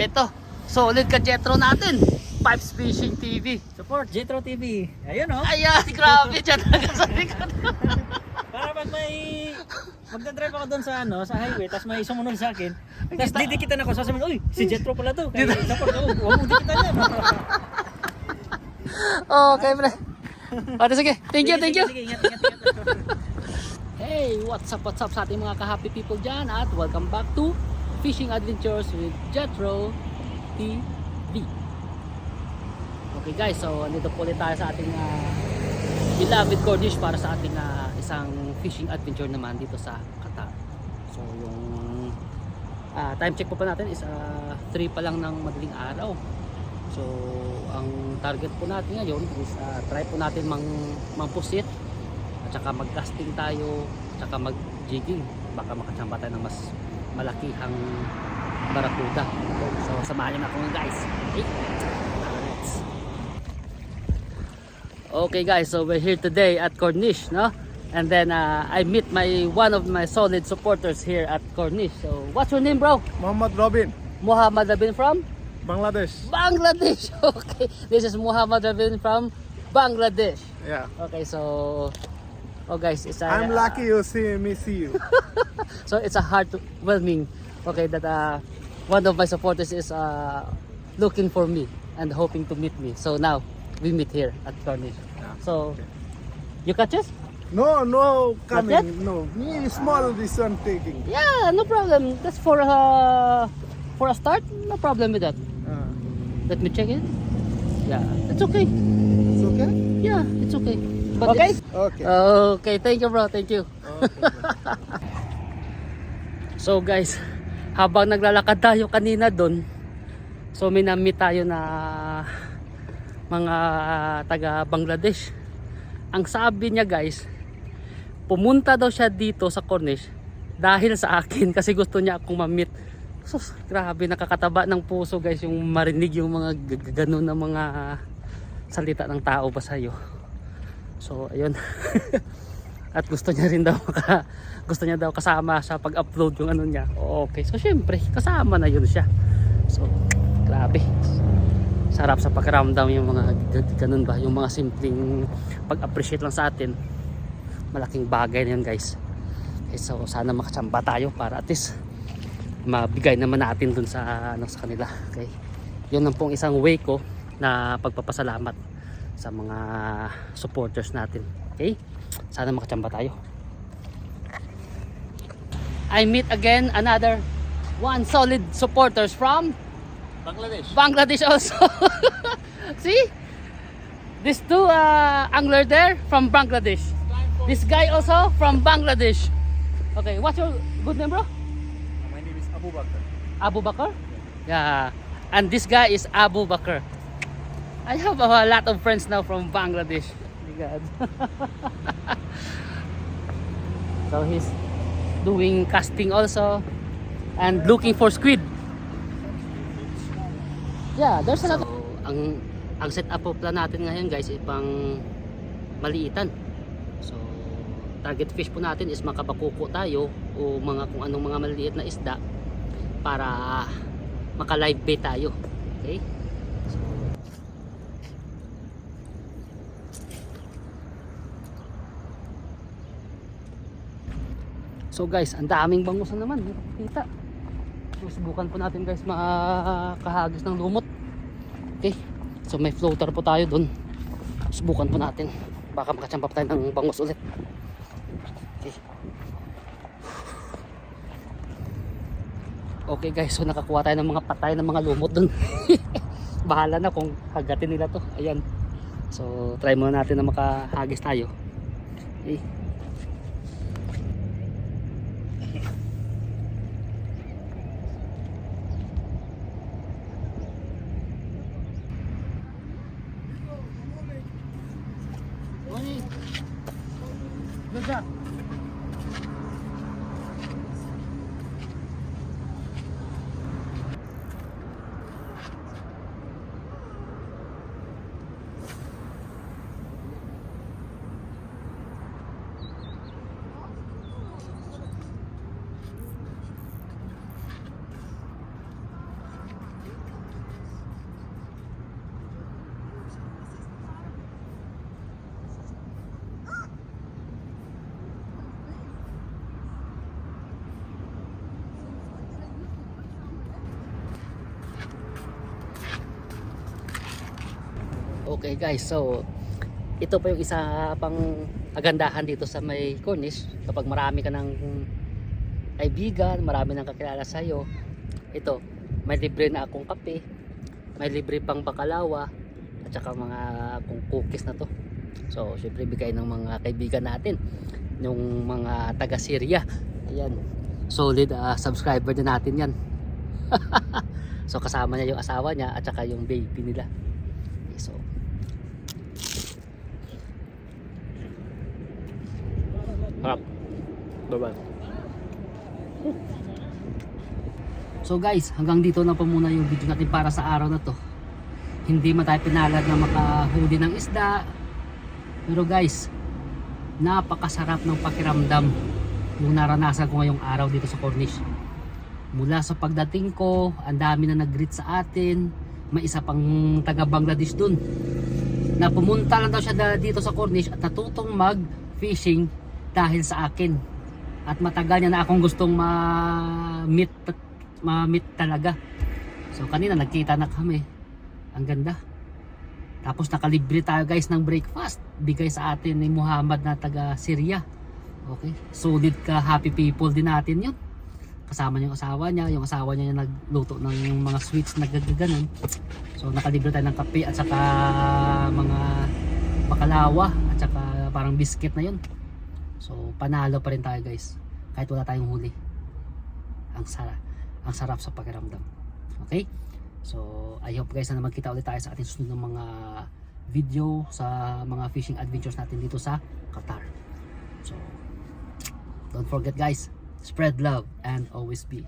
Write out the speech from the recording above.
Ito, solid ka Jetro natin. Pipes Fishing TV. Support Jetro TV. Ayun oh. Ayan, grabe dyan talaga sa likod. Para pag may magdadrive ako doon sa ano, sa highway, tapos may sumunod sa akin, tapos didikitan ako, sasabihin, uy, si Jetro pala to. Kaya support ako, huwag mo dikitan yan. okay, pre. Pati sige. Thank you, thank you. Sige, ingat, ingat, ingat. Hey, what's up, what's up sa ating mga ka-happy people dyan at welcome back to Fishing Adventures with Jetro TV. Okay guys, so andito po ulit tayo sa ating uh, beloved Cornish para sa ating ah, isang fishing adventure naman dito sa Qatar. So yung ah, time check po pa natin is 3 pa lang ng madaling araw. So ang target po natin ngayon is ah, try po natin mang mampusit at saka mag-casting tayo at saka mag-jigging baka makachamba tayo ng mas malakihang barakuda so samahan nyo na ako guys. Okay? Let's okay guys. So we're here today at Cornish no? And then uh, I meet my one of my solid supporters here at Cornish so what's your name bro? Muhammad Robin, Muhammad Rabin from? Bangladesh. Bangladesh. Okay. This is Muhammad Rabin from Bangladesh. Yeah. Okay, so oh guys, it's a, I'm lucky you see me see you. So it's a heartwarming. Okay, that uh, one of my supporters is uh, looking for me and hoping to meet me. So now we meet here at Cornish. So you catch us? No, no coming. No, me small this one taking. Yeah, no problem. That's for uh, for a start. No problem with that. Uh, Let me check it. Yeah, it's okay. it's okay. Yeah, it's okay. But okay. Okay. Okay, thank you bro. Thank you. okay. So guys, habang naglalakad tayo kanina doon, so may na-meet tayo na mga taga Bangladesh. Ang sabi niya guys, pumunta daw siya dito sa Cornish dahil sa akin kasi gusto niya akong ma-meet. Sus, grabe nakakataba ng puso guys yung marinig yung mga ganun na mga salita ng tao ba sa'yo. So ayun. At gusto niya rin daw maka, gusto niya daw kasama sa pag-upload yung ano niya. Okay. So syempre, kasama na yun siya. So, grabe. Sarap sa pakiramdam yung mga ganun ba, yung mga simpleng pag-appreciate lang sa atin. Malaking bagay na yun, guys. Okay, so sana makachamba tayo para at least mabigay naman natin dun sa ano sa kanila. Okay. Yun lang pong isang way ko na pagpapasalamat sa mga supporters natin. Okay? Sana makachamba tayo. I meet again another one solid supporters from Bangladesh. Bangladesh also. See? These two uh, angler there from Bangladesh. This guy also from Bangladesh. Okay, what's your good name bro? My name is Abu Bakr. Abu Bakr? Yeah. And this guy is Abu Bakr. I have a lot of friends now from Bangladesh. God. so he's doing casting also and looking for squid. Yeah, there's a lot. So, ang ang setup po plan natin ngayon guys ay pang maliitan. So target fish po natin is makabakuko tayo o mga kung anong mga maliliit na isda para maka live bait tayo. Okay? So guys, ang daming bangus na naman. Kita. So subukan po natin guys makahagis ng lumot. Okay. So may floater po tayo dun. Subukan po natin. Baka makachamba pa tayo ng bangus ulit. Okay. Okay guys, so nakakuha tayo ng mga patay ng mga lumot dun. Bahala na kung hagatin nila to. Ayan. So try muna natin na makahagis tayo. Okay. 你，那这样。Okay guys, so ito pa yung isa pang agandahan dito sa may Cornish. Kapag marami ka ng kaibigan, marami nang kakilala sa'yo, ito, may libre na akong kape, may libre pang bakalawa, at saka mga kung cookies na to. So, syempre bigay ng mga kaibigan natin, yung mga taga Syria. Ayan, solid ah, subscriber din natin yan. so, kasama niya yung asawa niya at saka yung baby nila. So, harap. Bye-bye. So guys, hanggang dito na po muna yung video natin para sa araw na to. Hindi man tayo pinalad na makahuli ng isda. Pero guys, napakasarap ng pakiramdam yung naranasan ko ngayong araw dito sa Cornish. Mula sa pagdating ko, ang dami na nag-greet sa atin. May isa pang taga Bangladesh dun. Na pumunta lang daw siya dito sa Cornish at natutong mag-fishing dahil sa akin. At matagal niya na akong gustong ma-meet ma-meet talaga. So kanina nagkita na kami. Ang ganda. Tapos nakalibre tayo guys ng breakfast. Bigay sa atin ni Muhammad na taga Syria. Okay. Solid ka happy people din natin yun. Kasama niya yung asawa niya. Yung asawa niya yung nagluto ng mga sweets na gagaganon. So nakalibre tayo ng kape at saka mga bakalawa at saka parang biscuit na yun. So panalo pa rin tayo guys. Kahit wala tayong huli. Ang sarap. Ang sarap sa pakiramdam. Okay? So I hope guys na magkita ulit tayo sa ating susunod ng mga video sa mga fishing adventures natin dito sa Qatar. So don't forget guys, spread love and always be